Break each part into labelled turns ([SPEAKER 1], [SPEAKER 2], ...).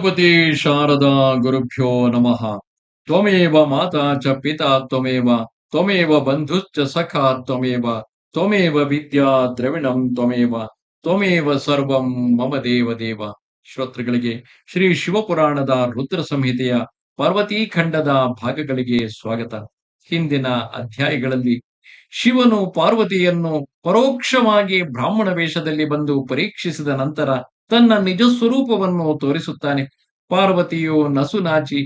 [SPEAKER 1] ಗಣಪತಿ ಶಾರದಾ ಗುರುಭ್ಯೋ ನಮಃ. ತ್ವಮೇವ ಮಾತಾ ಚ ಪಿತಾ ತ್ವಮೇವ ತ್ವಮೇವ ಬಂಧುಶ್ಚ ಸಖಾ ತ್ವಮೇವ ತ್ವಮೇವ ವಿದ್ಯಾ ದ್ರವಿಣಂ ತ್ವಮೇವ ತ್ವಮೇವ ಸರ್ವಂ ಮಮ ದೇವ ದೇವ. ಶ್ರೋತೃಗಳಿಗೆ ಶ್ರೀ ಶಿವಪುರಾಣದ ರುದ್ರ ಸಂಹಿತೆಯ ಪಾರ್ವತೀ ಖಂಡದ ಭಾಗಗಳಿಗೆ ಸ್ವಾಗತ. ಹಿಂದಿನ ಅಧ್ಯಾಯಗಳಲ್ಲಿ ಶಿವನು ಪಾರ್ವತಿಯನ್ನು ಪರೋಕ್ಷವಾಗಿ ಬ್ರಾಹ್ಮಣ ವೇಷದಲ್ಲಿ ಬಂದು ಪರೀಕ್ಷಿಸಿದ ನಂತರ ತನ್ನ ನಿಜ ಸ್ವರೂಪವನ್ನು ತೋರಿಸುತ್ತಾನೆ. ಪಾರ್ವತಿಯು ನಸುನಾಚಿ,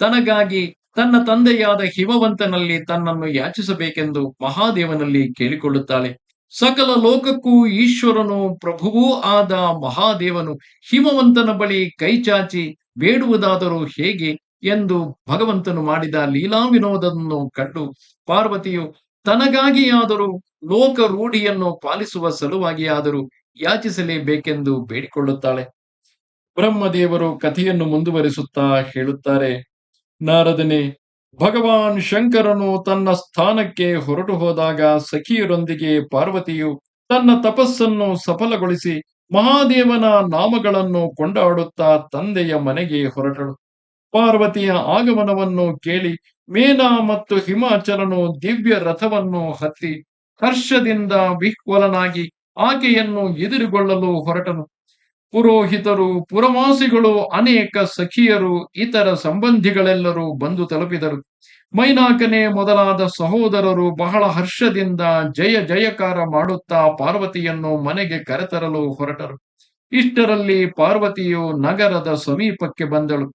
[SPEAKER 1] ತನಗಾಗಿ ತನ್ನ ತಂದೆಯಾದ ಹಿಮವಂತನಲ್ಲಿ ತನ್ನನ್ನು ಯಾಚಿಸಬೇಕೆಂದು ಮಹಾದೇವನಲ್ಲಿ ಕೇಳಿಕೊಳ್ಳುತ್ತಾಳೆ. ಸಕಲ ಲೋಕಕ್ಕೂ ಈಶ್ವರನು, ಪ್ರಭುವೂ ಆದ ಮಹಾದೇವನು ಹಿಮವಂತನ ಬಳಿ ಕೈಚಾಚಿ ಬೇಡುವುದಾದರೂ ಹೇಗೆ ಎಂದು ಭಗವಂತನು ಮಾಡಿದ ಲೀಲಾ ವಿನೋದವನ್ನು ಕಂಡು ಪಾರ್ವತಿಯು ತನಗಾಗಿಯಾದರೂ ಲೋಕ ರೂಢಿಯನ್ನು ಪಾಲಿಸುವ ಸಲುವಾಗಿಯಾದರೂ ಯಾಚಿಸಲೇಬೇಕೆಂದು ಬೇಡಿಕೊಳ್ಳುತ್ತಾಳೆ. ಬ್ರಹ್ಮದೇವರು ಕಥೆಯನ್ನು ಮುಂದುವರಿಸುತ್ತಾ ಹೇಳುತ್ತಾರೆ, ನಾರದನೆ, ಭಗವಾನ್ ಶಂಕರನು ತನ್ನ ಸ್ಥಾನಕ್ಕೆ ಹೊರಟು ಹೋದಾಗ ಸಖಿಯರೊಂದಿಗೆ ಪಾರ್ವತಿಯು ತನ್ನ ತಪಸ್ಸನ್ನು ಸಫಲಗೊಳಿಸಿ ಮಹಾದೇವನ ನಾಮಗಳನ್ನು ಕೊಂಡಾಡುತ್ತಾ ತಂದೆಯ ಮನೆಗೆ ಹೊರಟಳು. ಪಾರ್ವತಿಯ ಆಗಮನವನ್ನು ಕೇಳಿ ಮೇನಾ ಮತ್ತು ಹಿಮಾಚಲನು ದಿವ್ಯ ರಥವನ್ನು ಹತ್ತಿ ಹರ್ಷದಿಂದ ವಿಹ್ವಲನಾಗಿ ಆಕೆಯನ್ನು ಎದುರುಗೊಳ್ಳಲು ಹೊರಟನು. ಪುರೋಹಿತರು, ಪುರವಾಸಿಗಳು, ಅನೇಕ ಸಖಿಯರು, ಇತರ ಸಂಬಂಧಿಗಳೆಲ್ಲರೂ ಬಂದು ತಲುಪಿದರು. ಮೈನಾಕನೆ ಮೊದಲಾದ ಸಹೋದರರು ಬಹಳ ಹರ್ಷದಿಂದ ಜಯ ಜಯಕಾರ ಮಾಡುತ್ತಾ ಪಾರ್ವತಿಯನ್ನು ಮನೆಗೆ ಕರೆತರಲು ಹೊರಟರು. ಇಷ್ಟರಲ್ಲಿ ಪಾರ್ವತಿಯು ನಗರದ ಸಮೀಪಕ್ಕೆ ಬಂದಳು.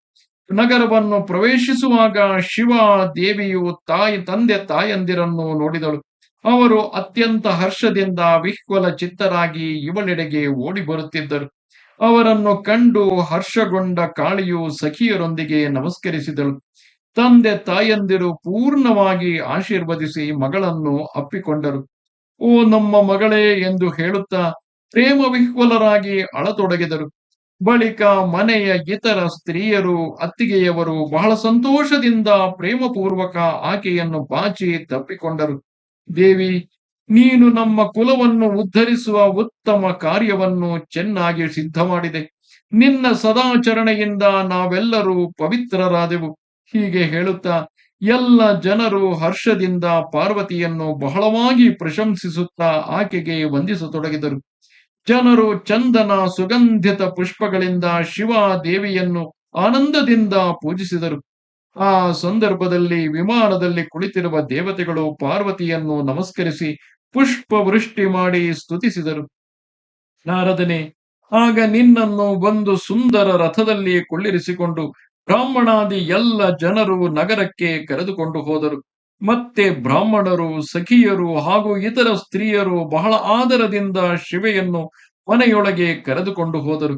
[SPEAKER 1] ನಗರವನ್ನು ಪ್ರವೇಶಿಸುವಾಗ ಶಿವ ದೇವಿಯು ತಾಯಿ, ತಂದೆ ತಾಯಂದಿರನ್ನು ನೋಡಿದಳು. ಅವರು ಅತ್ಯಂತ ಹರ್ಷದಿಂದ ವಿಹ್ವಲ ಚಿತ್ತರಾಗಿ ಇವಳೆಡೆಗೆ ಓಡಿ ಬರುತ್ತಿದ್ದರು ಅವರನ್ನು ಕಂಡು ಹರ್ಷಗೊಂಡ ಕಾಳಿಯು ಸಖಿಯರೊಂದಿಗೆ ನಮಸ್ಕರಿಸಿದಳು. ತಂದೆ ತಾಯಂದಿರು ಪೂರ್ಣವಾಗಿ ಆಶೀರ್ವದಿಸಿ ಮಗಳನ್ನು ಅಪ್ಪಿಕೊಂಡರು. ಓ, ನಮ್ಮ ಮಗಳೇ ಎಂದು ಹೇಳುತ್ತಾ ಪ್ರೇಮ ವಿಹ್ವಲರಾಗಿ ಅಳತೊಡಗಿದರು. ಬಳಿಕ ಮನೆಯ ಇತರ ಸ್ತ್ರೀಯರು ಅತ್ತಿಗೆಯವರು ಬಹಳ ಸಂತೋಷದಿಂದ ಪ್ರೇಮಪೂರ್ವಕ ಆಕೆಯನ್ನು ಬಾಚಿ ತಪ್ಪಿಕೊಂಡರು. ದೇವಿ, ನೀನು ನಮ್ಮ ಕುಲವನ್ನು ಉದ್ಧರಿಸುವ ಉತ್ತಮ ಕಾರ್ಯವನ್ನು ಚೆನ್ನಾಗಿ ಸಿದ್ಧ ಮಾಡಿದೆ ನಿನ್ನ ಸದಾಚರಣೆಯಿಂದ ನಾವೆಲ್ಲರೂ ಪವಿತ್ರರಾದೆವು. ಹೀಗೆ ಹೇಳುತ್ತಾ ಎಲ್ಲ ಜನರು ಹರ್ಷದಿಂದ ಪಾರ್ವತಿಯನ್ನು ಬಹಳವಾಗಿ ಪ್ರಶಂಸಿಸುತ್ತಾ ಆಕೆಗೆ ವಂದಿಸತೊಡಗಿದರು. ಜನರು ಚಂದನ ಸುಗಂಧಿತ ಪುಷ್ಪಗಳಿಂದ ಶಿವ ದೇವಿಯನ್ನು ಆನಂದದಿಂದ ಪೂಜಿಸಿದರು. ಆ ಸಂದರ್ಭದಲ್ಲಿ ವಿಮಾನದಲ್ಲಿ ಕುಳಿತಿರುವ ದೇವತೆಗಳು ಪಾರ್ವತಿಯನ್ನು ನಮಸ್ಕರಿಸಿ ಪುಷ್ಪ ವೃಷ್ಟಿ ಮಾಡಿ ಸ್ತುತಿಸಿದರು. ನಾರದನೆ, ಆಗ ನಿನ್ನನ್ನು ಒಂದು ಸುಂದರ ರಥದಲ್ಲಿ ಕೊಳ್ಳಿರಿಸಿಕೊಂಡು ಬ್ರಾಹ್ಮಣಾದಿ ಎಲ್ಲ ಜನರು ನಗರಕ್ಕೆ ಕರೆದುಕೊಂಡು ಹೋದರು. ಮತ್ತೆ ಬ್ರಾಹ್ಮಣರು, ಸಖಿಯರು ಹಾಗೂ ಇತರ ಸ್ತ್ರೀಯರು ಬಹಳ ಆದರದಿಂದ ಶಿವೆಯನ್ನು ಮನೆಯೊಳಗೆ ಕರೆದುಕೊಂಡು ಹೋದರು.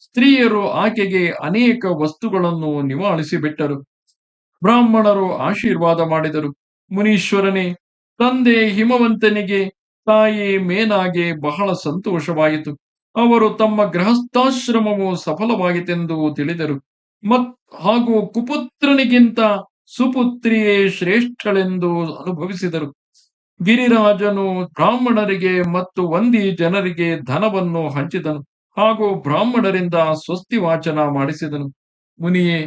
[SPEAKER 1] ಸ್ತ್ರೀಯರು ಆಕೆಗೆ ಅನೇಕ ವಸ್ತುಗಳನ್ನು ನಿವಾಳಿಸಿ ಬಿಟ್ಟರು ಬ್ರಾಹ್ಮಣರು ಆಶೀರ್ವಾದ ಮಾಡಿದರು. ಮುನೀಶ್ವರನೇ, ತಂದೆ ಹಿಮವಂತನಿಗೆ ತಾಯಿ ಮೇನಾಗೆ ಬಹಳ ಸಂತೋಷವಾಯಿತು. ಅವರು ತಮ್ಮ ಗೃಹಸ್ಥಾಶ್ರಮವು ಸಫಲವಾಯಿತೆಂದು ತಿಳಿದರು. ಮತ್ ಹಾಗೂ ಕುಪುತ್ರನಿಗಿಂತ ಸುಪುತ್ರಿಯೇ ಶ್ರೇಷ್ಠಳೆಂದು ಅನುಭವಿಸಿದರು. ಗಿರಿರಾಜನು ಬ್ರಾಹ್ಮಣರಿಗೆ ಮತ್ತು ವಂದಿ ಜನರಿಗೆ ಧನವನ್ನು ಹಂಚಿದನು ಹಾಗೂ ಬ್ರಾಹ್ಮಣರಿಂದ ಸ್ವಸ್ತಿ ವಾಚನ ಮಾಡಿಸಿದನು. ಮುನಿಯೇ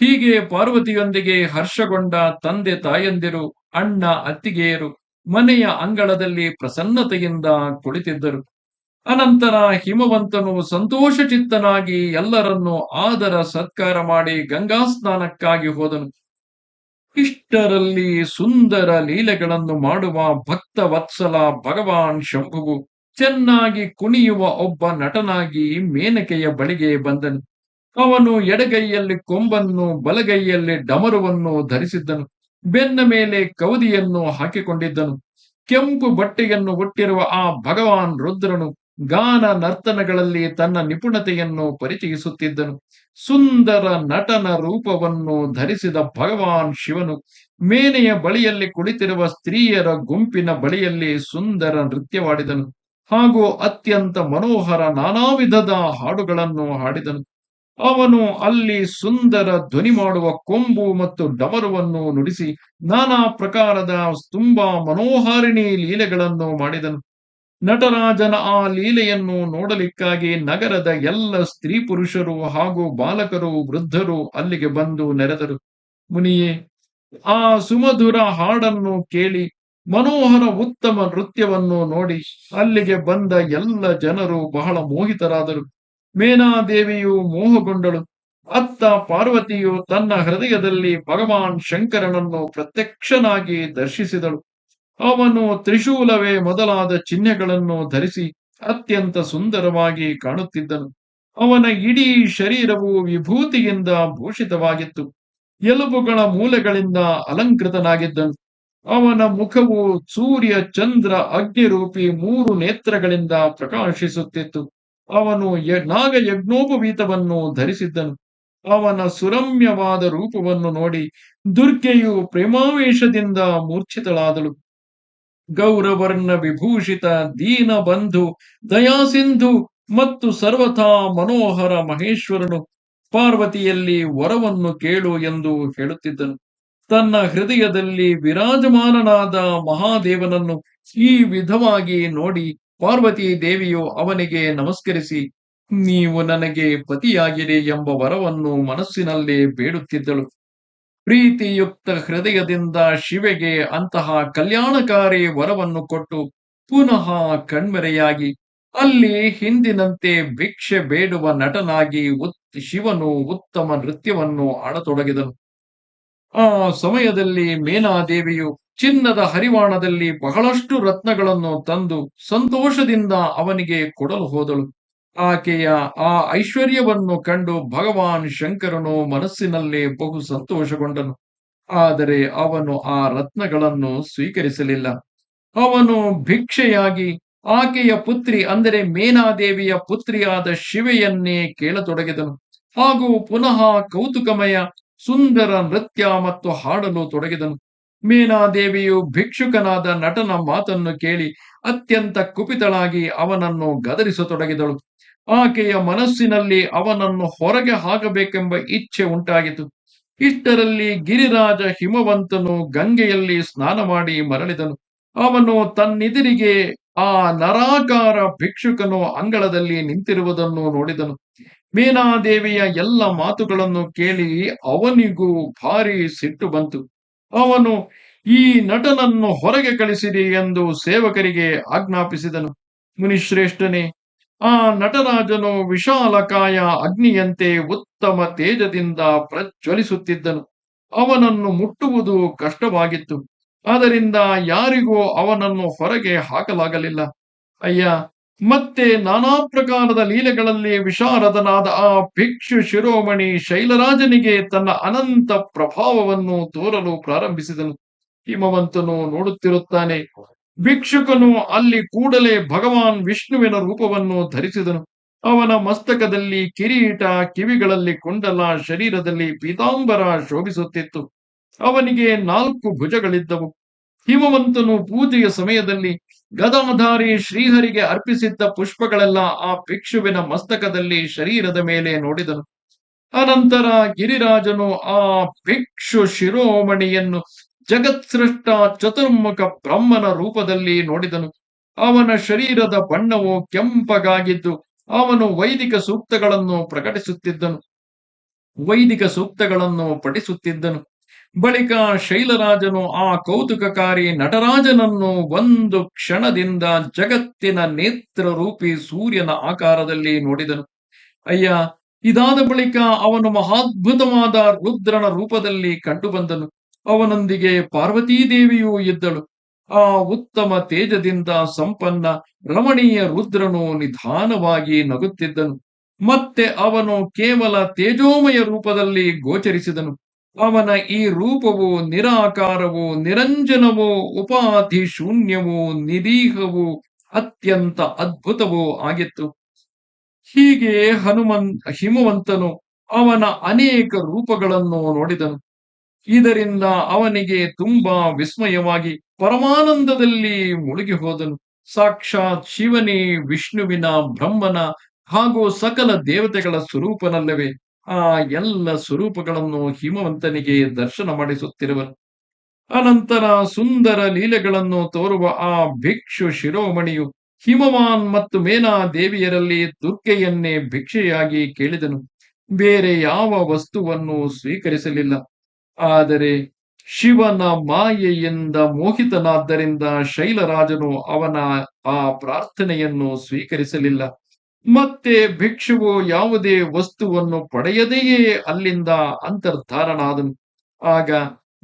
[SPEAKER 1] ಹೀಗೆ ಪಾರ್ವತಿಯೊಂದಿಗೆ ಹರ್ಷಗೊಂಡ ತಂದೆ ತಾಯಂದಿರು, ಅಣ್ಣ, ಅತ್ತಿಗೆಯರು ಮನೆಯ ಅಂಗಳದಲ್ಲಿ ಪ್ರಸನ್ನತೆಯಿಂದ ಕುಳಿತಿದ್ದರು. ಅನಂತರ ಹಿಮವಂತನು ಸಂತೋಷಚಿತ್ತನಾಗಿ ಎಲ್ಲರನ್ನು ಆದರ ಸತ್ಕಾರ ಮಾಡಿ ಗಂಗಾ ಸ್ನಾನಕ್ಕಾಗಿ ಹೋದನು. ಇಷ್ಟರಲ್ಲಿ ಸುಂದರ ಲೀಲೆಗಳನ್ನು ಮಾಡುವ ಭಕ್ತ ವತ್ಸಲ ಭಗವಾನ್ ಶಂಭುವು ಚೆನ್ನಾಗಿ ಕುಣಿಯುವ ಒಬ್ಬ ನಟನಾಗಿ ಮೇನಕೆಯ ಬಳಿಗೆ ಬಂದನು. ಅವನು ಎಡಗೈಯಲ್ಲಿ ಕೊಂಬನ್ನು, ಬಲಗೈಯಲ್ಲಿ ಡಮರುವನ್ನು ಧರಿಸಿದ್ದನು. ಬೆನ್ನ ಮೇಲೆ ಕವದಿಯನ್ನು ಹಾಕಿಕೊಂಡಿದ್ದನು. ಕೆಂಪು ಬಟ್ಟೆಯನ್ನು ಒಟ್ಟಿರುವ ಆ ಭಗವಾನ್ ರುದ್ರನು ಗಾನ ನರ್ತನಗಳಲ್ಲಿ ತನ್ನ ನಿಪುಣತೆಯನ್ನು ಪರಿಚಯಿಸುತ್ತಿದ್ದನು. ಸುಂದರ ನಟನ ರೂಪವನ್ನು ಧರಿಸಿದ ಭಗವಾನ್ ಶಿವನು ಮೇನೆಯ ಬಳಿಯಲ್ಲಿ ಕುಳಿತಿರುವ ಸ್ತ್ರೀಯರ ಗುಂಪಿನ ಬಳಿಯಲ್ಲಿ ಸುಂದರ ನೃತ್ಯವಾಡಿದನು ಹಾಗೂ ಅತ್ಯಂತ ಮನೋಹರ ನಾನಾ ವಿಧದ ಹಾಡುಗಳನ್ನು ಹಾಡಿದನು. ಅವನು ಅಲ್ಲಿ ಸುಂದರ ಧ್ವನಿ ಮಾಡುವ ಕೊಂಬು ಮತ್ತು ಡಮರುವನ್ನು ನುಡಿಸಿ ನಾನಾ ಪ್ರಕಾರದ ತುಂಬಾ ಮನೋಹಾರಿಣಿ ಲೀಲೆಗಳನ್ನು ಮಾಡಿದನು. ನಟರಾಜನ ಆ ಲೀಲೆಯನ್ನು ನೋಡಲಿಕ್ಕಾಗಿ ನಗರದ ಎಲ್ಲ ಸ್ತ್ರೀ ಪುರುಷರು ಹಾಗೂ ಬಾಲಕರು, ವೃದ್ಧರು ಅಲ್ಲಿಗೆ ಬಂದು ನೆರೆದರು. ಮುನಿಯೇ, ಆ ಸುಮಧುರ ಹಾಡನ್ನು ಕೇಳಿ ಮನೋಹರ ಉತ್ತಮ ನೃತ್ಯವನ್ನು ನೋಡಿ ಅಲ್ಲಿಗೆ ಬಂದ ಎಲ್ಲ ಜನರು ಬಹಳ ಮೋಹಿತರಾದರು. ಮೇನಾದೇವಿಯು ಮೋಹಗೊಂಡಳು. ಅತ್ತ ಪಾರ್ವತಿಯು ತನ್ನ ಹೃದಯದಲ್ಲಿ ಭಗವಾನ್ ಶಂಕರನನ್ನು ಪ್ರತ್ಯಕ್ಷನಾಗಿ ದರ್ಶಿಸಿದಳು. ಅವನು ತ್ರಿಶೂಲವೇ ಮೊದಲಾದ ಚಿಹ್ನೆಗಳನ್ನು ಧರಿಸಿ ಅತ್ಯಂತ ಸುಂದರವಾಗಿ ಕಾಣುತ್ತಿದ್ದನು. ಅವನ ಇಡೀ ಶರೀರವು ವಿಭೂತಿಯಿಂದ ಭೂಷಿತವಾಗಿತ್ತು. ಎಲುಬುಗಳ ಮೂಲೆಗಳಿಂದ ಅಲಂಕೃತನಾಗಿದ್ದನು. ಅವನ ಮುಖವು ಸೂರ್ಯ ಚಂದ್ರ ಅಗ್ನಿರೂಪಿ ಮೂರು ನೇತ್ರಗಳಿಂದ ಪ್ರಕಾಶಿಸುತ್ತಿತ್ತು. ಅವನು ನಾಗ ಯಜ್ಞೋಪವೀತವನ್ನು ಧರಿಸಿದ್ದನು. ಅವನ ಸುರಮ್ಯವಾದ ರೂಪವನ್ನು ನೋಡಿ ದುರ್ಗೆಯು ಪ್ರೇಮಾವೇಶದಿಂದ ಮೂರ್ಛಿತಳಾದಳು. ಗೌರವರ್ಣ ವಿಭೂಷಿತ ದೀನ ಬಂಧು ದಯಾಸಿಂಧು ಮತ್ತು ಸರ್ವಥಾ ಮನೋಹರ ಮಹೇಶ್ವರನು ಪಾರ್ವತಿಯಲ್ಲಿ ವರವನ್ನು ಕೇಳು ಎಂದು ಹೇಳುತ್ತಿದ್ದನು. ತನ್ನ ಹೃದಯದಲ್ಲಿ ವಿರಾಜಮಾನನಾದ ಮಹಾದೇವನನ್ನು ಈ ವಿಧವಾಗಿ ನೋಡಿ ಪಾರ್ವತಿ ದೇವಿಯು ಅವನಿಗೆ ನಮಸ್ಕರಿಸಿ, ನೀವು ನನಗೆ ಪತಿಯಾಗಿರಿ ಎಂಬ ವರವನ್ನು ಮನಸ್ಸಿನಲ್ಲೇ ಬೇಡುತ್ತಿದ್ದಳು. ಪ್ರೀತಿಯುಕ್ತ ಹೃದಯದಿಂದ ಶಿವೆಗೆ ಅಂತಹ ಕಲ್ಯಾಣಕಾರಿ ವರವನ್ನು ಕೊಟ್ಟು ಪುನಃ ಕಣ್ಮರೆಯಾಗಿ, ಅಲ್ಲಿ ಹಿಂದಿನಂತೆ ಭಿಕ್ಷೆ ಬೇಡುವ ನಟನಾಗಿ ಉತ್, ಶಿವನು ಉತ್ತಮ ನೃತ್ಯವನ್ನು ಆಡತೊಡಗಿದನು. ಆ ಸಮಯದಲ್ಲಿ ಮೇನಾದೇವಿಯು ಚಿನ್ನದ ಹರಿವಾಣದಲ್ಲಿ ಬಹಳಷ್ಟು ರತ್ನಗಳನ್ನು ತಂದು ಸಂತೋಷದಿಂದ ಅವನಿಗೆ ಕೊಡಲು ಹೋದಳು. ಆಕೆಯ ಆ ಐಶ್ವರ್ಯವನ್ನು ಕಂಡು ಭಗವಾನ್ ಶಂಕರನು ಮನಸ್ಸಿನಲ್ಲೇ ಬಹು ಸಂತೋಷಗೊಂಡನು. ಆದರೆ ಅವನು ಆ ರತ್ನಗಳನ್ನು ಸ್ವೀಕರಿಸಲಿಲ್ಲ. ಅವನು ಭಿಕ್ಷೆಯಾಗಿ, ಆಕೆಯ ಪುತ್ರಿ ಅಂದರೆ ಮೇನಾದೇವಿಯ ಪುತ್ರಿಯಾದ ಶಿವೆಯನ್ನೇ ಕೇಳತೊಡಗಿದನು. ಹಾಗೂ ಪುನಃ ಕೌತುಕಮಯ, ಸುಂದರ ನೃತ್ಯ ಮತ್ತು ಹಾಡಲು ತೊಡಗಿದನು. ಮೇನಾದೇವಿಯು ಭಿಕ್ಷುಕನಾದ ನಟನ ಮಾತನ್ನು ಕೇಳಿ ಅತ್ಯಂತ ಕುಪಿತಳಾಗಿ ಅವನನ್ನು ಗದರಿಸತೊಡಗಿದಳು. ಆಕೆಯ ಮನಸ್ಸಿನಲ್ಲಿ ಅವನನ್ನು ಹೊರಗೆ ಹಾಕಬೇಕೆಂಬ ಇಚ್ಛೆ ಉಂಟಾಗಿತು ಇಷ್ಟರಲ್ಲಿ ಗಿರಿರಾಜ ಹಿಮವಂತನು ಗಂಗೆಯಲ್ಲಿ ಸ್ನಾನ ಮಾಡಿ ಮರಳಿದನು. ಅವನು ತನ್ನೆದಿರಿಗೆ ಆ ನರಾಕಾರ ಭಿಕ್ಷುಕನು ಅಂಗಳದಲ್ಲಿ ನಿಂತಿರುವುದನ್ನು ನೋಡಿದನು. ಮೀನಾದೇವಿಯ ಎಲ್ಲ ಮಾತುಗಳನ್ನು ಕೇಳಿ ಅವನಿಗೂ ಭಾರಿ ಸಿಟ್ಟು ಬಂತು. ಅವನು ಈ ನಟನನ್ನು ಹೊರಗೆ ಕಳಿಸಿರಿ ಎಂದು ಸೇವಕರಿಗೆ ಆಜ್ಞಾಪಿಸಿದನು. ಮುನಿಶ್ರೇಷ್ಠನೇ, ಆ ನಟರಾಜನು ವಿಶಾಲಕಾಯ ಅಗ್ನಿಯಂತೆ ಉತ್ತಮ ತೇಜದಿಂದ ಪ್ರಜ್ವಲಿಸುತ್ತಿದ್ದನು. ಅವನನ್ನು ಮುಟ್ಟುವುದು ಕಷ್ಟವಾಗಿತ್ತು. ಆದ್ದರಿಂದ ಯಾರಿಗೂ ಅವನನ್ನು ಹೊರಗೆ ಹಾಕಲಾಗಲಿಲ್ಲ. ಅಯ್ಯ ಮತ್ತೆ ನಾನಾ ಪ್ರಕಾರದ ಲೀಲೆಗಳಲ್ಲಿ ವಿಶಾರದನಾದ ಆ ಭಿಕ್ಷು ಶಿರೋಮಣಿ ಶೈಲರಾಜನಿಗೆ ತನ್ನ ಅನಂತ ಪ್ರಭಾವವನ್ನು ತೋರಲು ಪ್ರಾರಂಭಿಸಿದನು. ಹಿಮವಂತನು ನೋಡುತ್ತಿರುತ್ತಾನೆ. ಭಿಕ್ಷುಕನು ಅಲ್ಲಿ ಕೂಡಲೇ ಭಗವಾನ್ ವಿಷ್ಣುವಿನ ರೂಪವನ್ನು ಧರಿಸಿದನು. ಅವನ ಮಸ್ತಕದಲ್ಲಿ ಕಿರೀಟ ಕಿವಿಗಳಲ್ಲಿ ಕುಂಡಲ ಶರೀರದಲ್ಲಿ ಪೀತಾಂಬರ ಶೋಭಿಸುತ್ತಿತ್ತು. ಅವನಿಗೆ ನಾಲ್ಕು ಭುಜಗಳಿದ್ದವು. ಹಿಮವಂತನು ಪೂಜೆಯ ಸಮಯದಲ್ಲಿ ಗದಾಧಾರಿ ಶ್ರೀಹರಿಗೆ ಅರ್ಪಿಸಿದ್ದ ಪುಷ್ಪಗಳೆಲ್ಲ ಆ ಭಿಕ್ಷುವಿನ ಮಸ್ತಕದಲ್ಲಿ ಶರೀರದ ಮೇಲೆ ನೋಡಿದನು. ಅನಂತರ ಗಿರಿರಾಜನು ಆ ಭಿಕ್ಷು ಶಿರೋಮಣಿಯನ್ನು ಜಗತ್ಸೃಷ್ಟ ಚತುರ್ಮುಖ ಬ್ರಹ್ಮನ ರೂಪದಲ್ಲಿ ನೋಡಿದನು. ಅವನ ಶರೀರದ ಬಣ್ಣವು ಕೆಂಪಗಾಗಿದ್ದು ಅವನು ವೈದಿಕ ಸೂಕ್ತಗಳನ್ನು ಪ್ರಕಟಿಸುತ್ತಿದ್ದನು. ವೈದಿಕ ಸೂಕ್ತಗಳನ್ನು ಪಠಿಸುತ್ತಿದ್ದನು. ಬಳಿಕ ಶೈಲರಾಜನು ಆ ಕೌತುಕಕಾರಿ ನಟರಾಜನನ್ನು ಒಂದು ಕ್ಷಣದಿಂದ ಜಗತ್ತಿನ ನೇತ್ರ ರೂಪಿ ಸೂರ್ಯನ ಆಕಾರದಲ್ಲಿ ನೋಡಿದನು. ಅಯ್ಯ, ಇದಾದ ಬಳಿಕ ಅವನು ಮಹಾದ್ಭುತವಾದ ರುದ್ರನ ರೂಪದಲ್ಲಿ ಕಂಡುಬಂದನು. ಅವನೊಂದಿಗೆ ಪಾರ್ವತೀದೇವಿಯೂ ಇದ್ದಳು. ಆ ಉತ್ತಮ ತೇಜದಿಂದ ಸಂಪನ್ನ ರಮಣೀಯ ರುದ್ರನು ನಿಧಾನವಾಗಿ ನಗುತ್ತಿದ್ದನು. ಮತ್ತೆ ಅವನು ಕೇವಲ ತೇಜೋಮಯ ರೂಪದಲ್ಲಿ ಗೋಚರಿಸಿದನು. ಅವನ ಈ ರೂಪವು ನಿರಾಕಾರವು ನಿರಂಜನವು ಉಪಾಧಿ ಶೂನ್ಯವು ನಿರೀಹವು ಅತ್ಯಂತ ಅದ್ಭುತವೋ ಆಗಿತ್ತು. ಹೀಗೆ ಹನುಮನ್, ಹಿಮವಂತನು ಅವನ ಅನೇಕ ರೂಪಗಳನ್ನು ನೋಡಿದನು. ಇದರಿಂದ ಅವನಿಗೆ ತುಂಬಾ ವಿಸ್ಮಯವಾಗಿ ಪರಮಾನಂದದಲ್ಲಿ ಮುಳುಗಿ ಹೋದನು. ಸಾಕ್ಷಾತ್ ಶಿವನೇ, ವಿಷ್ಣುವಿನ ಬ್ರಹ್ಮನ ಹಾಗೂ ಸಕಲ ದೇವತೆಗಳ ಸ್ವರೂಪನಲ್ಲವೇ. ಆ ಎಲ್ಲ ಸ್ವರೂಪಗಳನ್ನು ಹಿಮವಂತನಿಗೆ ದರ್ಶನ ಮಾಡಿಸುತ್ತಿರುವನು ಅನಂತರ ಸುಂದರ ಲೀಲೆಗಳನ್ನು ತೋರುವ ಆ ಭಿಕ್ಷು ಶಿರೋಮಣಿಯು ಹಿಮವಾನ್ ಮತ್ತು ಮೇನಾ ದೇವಿಯರಲ್ಲಿ ದುರ್ಗೆಯನ್ನೇ ಭಿಕ್ಷೆಯಾಗಿ ಕೇಳಿದನು. ಬೇರೆ ಯಾವ ವಸ್ತುವನ್ನು ಸ್ವೀಕರಿಸಲಿಲ್ಲ. ಆದರೆ ಶಿವನ ಮಾಯೆಯಿಂದ ಮೋಹಿತನಾದ್ದರಿಂದ ಶೈಲರಾಜನು ಅವನ ಆ ಪ್ರಾರ್ಥನೆಯನ್ನು ಸ್ವೀಕರಿಸಲಿಲ್ಲ. ಮತ್ತೆ ಭಿಕ್ಷುವು ಯಾವುದೇ ವಸ್ತುವನ್ನು ಪಡೆಯದೆಯೇ ಅಲ್ಲಿಂದ ಅಂತರ್ಧಾರನಾದನು ಆಗ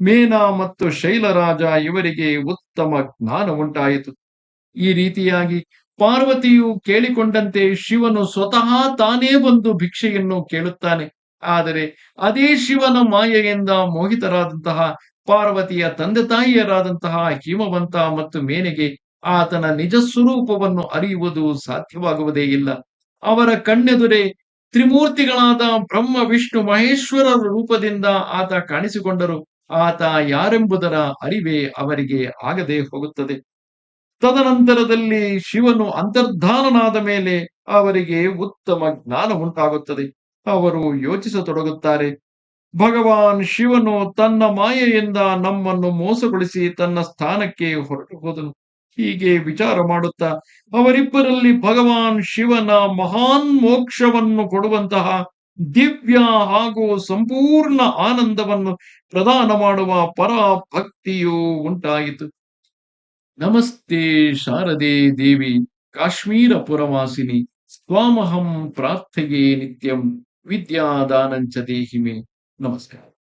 [SPEAKER 1] ಮೇನಾ ಮತ್ತು ಶೈಲರಾಜ ಇವರಿಗೆ ಉತ್ತಮ ಜ್ಞಾನ ಉಂಟಾಯಿತು. ಈ ರೀತಿಯಾಗಿ ಪಾರ್ವತಿಯು ಕೇಳಿಕೊಂಡಂತೆ ಶಿವನು ಸ್ವತಃ ತಾನೇ ಬಂದು ಭಿಕ್ಷೆಯನ್ನು ಕೇಳುತ್ತಾನೆ. ಆದರೆ ಅದೇ ಶಿವನ ಮಾಯೆಯಿಂದ ಮೋಹಿತರಾದಂತಹ ಪಾರ್ವತಿಯ ತಂದೆ ತಾಯಿಯರಾದಂತಹ ಹಿಮವಂತ ಮತ್ತು ಮೇನೆಗೆ ಆತನ ನಿಜ ಸ್ವರೂಪವನ್ನು ಅರಿಯುವುದು ಸಾಧ್ಯವಾಗುವುದೇ ಇಲ್ಲ. ಅವರ ಕಣ್ಣೆದುರೆ ತ್ರಿಮೂರ್ತಿಗಳಾದ ಬ್ರಹ್ಮ, ವಿಷ್ಣು, ಮಹೇಶ್ವರರ ರೂಪದಿಂದ ಆತ ಕಾಣಿಸಿಕೊಂಡರು. ಆತ ಯಾರೆಂಬುದರ ಅರಿವೇ ಅವರಿಗೆ ಆಗದೆ ಹೋಗುತ್ತದೆ. ತದನಂತರದಲ್ಲಿ ಶಿವನು ಅಂತರ್ಧಾನನಾದ ಮೇಲೆ ಅವರಿಗೆ ಉತ್ತಮ ಜ್ಞಾನ ಉಂಟಾಗುತ್ತದೆ. ಅವರು ಯೋಚಿಸತೊಡಗುತ್ತಾರೆ. ಭಗವಾನ್ ಶಿವನು ತನ್ನ ಮಾಯೆಯಿಂದ ನಮ್ಮನ್ನು ಮೋಸಗೊಳಿಸಿ ತನ್ನ ಸ್ಥಾನಕ್ಕೆ ಹೊರಟು ಹೋದನು. ಹೀಗೆ ವಿಚಾರ ಮಾಡುತ್ತಾ ಅವರಿಬ್ಬರಲ್ಲಿ ಭಗವಾನ್ ಶಿವನ ಮಹಾನ್ ಮೋಕ್ಷವನ್ನು ಕೊಡುವಂತಹ ದಿವ್ಯ ಹಾಗೂ ಸಂಪೂರ್ಣ ಆನಂದವನ್ನು ಪ್ರದಾನ ಮಾಡುವ ಪರ ಭಕ್ತಿಯು ಉಂಟಾಯಿತು. ನಮಸ್ತೆ ಶಾರದೆ ದೇವಿ ಕಾಶ್ಮೀರ ಪುರವಾಸಿನಿ ಸ್ವಾಮಹಂ ಪ್ರಾರ್ಥೆಯೇ ನಿತ್ಯಂ ವಿದ್ಯಾದಾನಂಚ ದೇಹಿಮೆ. ನಮಸ್ಕಾರ.